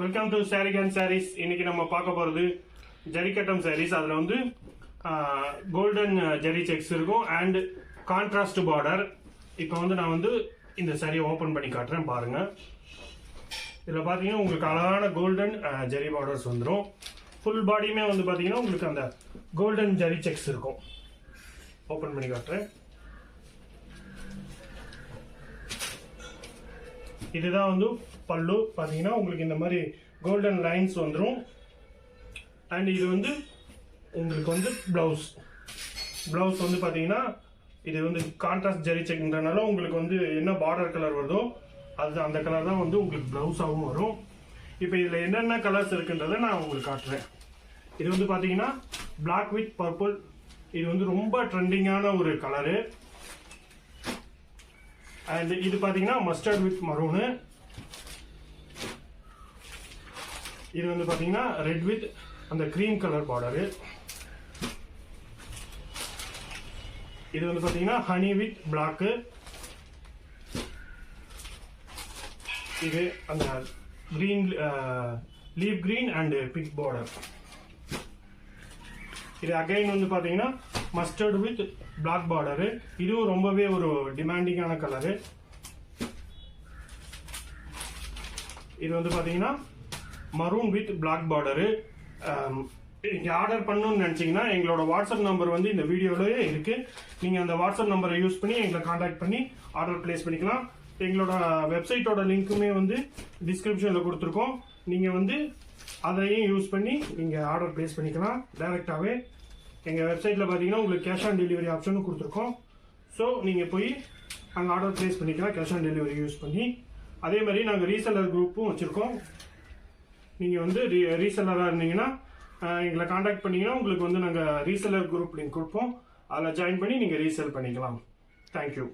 Welcome to sari can saris இன்னைக்கு நம்ம பார்க்க போகிறது ஜரிக்கட்டம் சாரீஸ் அதில் வந்து கோல்டன் ஜெரி செக்ஸ் இருக்கும். அண்ட் கான்ட்ராஸ்ட் பார்டர் இப்போ வந்து நான் வந்து இந்த சாரியை ஓப்பன் பண்ணி காட்டுறேன். பாருங்க. இதில் பார்த்தீங்கன்னா உங்களுக்கு அழகான கோல்டன் ஜெரி பார்டர்ஸ் வந்துடும் ஃபுல் பாடியுமே வந்து பார்த்தீங்கன்னா உங்களுக்கு அந்த கோல்டன் ஜெரி செக்ஸ் இருக்கும். ஓப்பன் பண்ணி காட்டுறேன். இதுதான் வந்து பல்லு. பார்த்தீங்கன்னா உங்களுக்கு இந்த மாதிரி கோல்டன் லைன்ஸ் வந்துடும் அண்ட் இது வந்து உங்களுக்கு வந்து ப்ளவுஸ் ப்ளவுஸ் வந்து பார்த்தீங்கன்னா இது வந்து கான்ட்ராஸ்ட் ஜெரி செக்ன்றனால உங்களுக்கு வந்து என்ன பார்டர் கலர் வருதோ அது அந்த கலர் தான் வந்து உங்களுக்கு ப்ளவுஸாகவும் வரும். இப்போ இதில் என்னென்ன கலர்ஸ் இருக்குன்றதை நான் உங்களுக்கு காட்டுறேன். இது வந்து பார்த்தீங்கன்னா பிளாக் வித் பர்பிள் இது வந்து ரொம்ப ட்ரெண்டிங்கான ஒரு கலரு அண்ட் இது பார்த்தீங்கன்னா மஸ்டர்ட் வித் மரூனு இது வந்து பார்த்தீங்கன்னா ரெட் வித் அந்த க்ரீம் கலர் பார்டரு இது வந்து பார்த்தீங்கன்னா ஹனி வித் பிளாக்கு இது அந்த green leaf green and big border இது அகைன் வந்து பார்த்தீங்கன்னா மஸ்டர்ட் வித் பிளாக் பார்டரு இதுவும் ரொம்பவே ஒரு டிமாண்டிங்கான கலரு இது வந்து பார்த்தீங்கன்னா மரூன் வித் பிளாக் பார்டரு நீங்கள் ஆர்டர் பண்ணணும்னு நினச்சிங்கன்னா எங்களோட வாட்ஸ்அப் நம்பர் வந்து இந்த வீடியோவிலேயே இருக்குது நீங்கள் அந்த வாட்ஸ்அப் நம்பரை யூஸ் பண்ணி எங்களை காண்டாக்ட் பண்ணி ஆர்டர் பிளேஸ் பண்ணிக்கலாம். எங்களோட வெப்சைட்டோட லிங்க்குமே வந்து டிஸ்கிரிப்ஷனில் கொடுத்துருக்கோம். நீங்கள் வந்து அதையும் யூஸ் பண்ணி நீங்கள் ஆர்டர் பிளேஸ் பண்ணிக்கலாம். டைரெக்டாகவே எங்கள் வெப்சைட்டில் பார்த்தீங்கன்னா உங்களுக்கு கேஷ் ஆன் டெலிவரி ஆப்ஷனும் கொடுத்துருக்கோம். ஸோ நீங்கள் போய் அங்கே ஆர்டர் ப்ளேஸ் பண்ணிக்கலாம். கேஷ் ஆன் டெலிவரி யூஸ் பண்ணி. அதே மாதிரி நாங்கள் ரீசெல்லர் குரூப்பும் வச்சுருக்கோம். நீங்கள் வந்து ரீ ரீசெல்லராக இருந்தீங்கன்னா எங்களை காண்டாக்ட் பண்ணிங்கன்னா உங்களுக்கு வந்து நாங்கள் ரீசெல்லர் குரூப் லிங்க் கொடுப்போம். அதில் ஜாயின் பண்ணி நீங்கள் ரீசெல் பண்ணிக்கலாம். தேங்க்யூ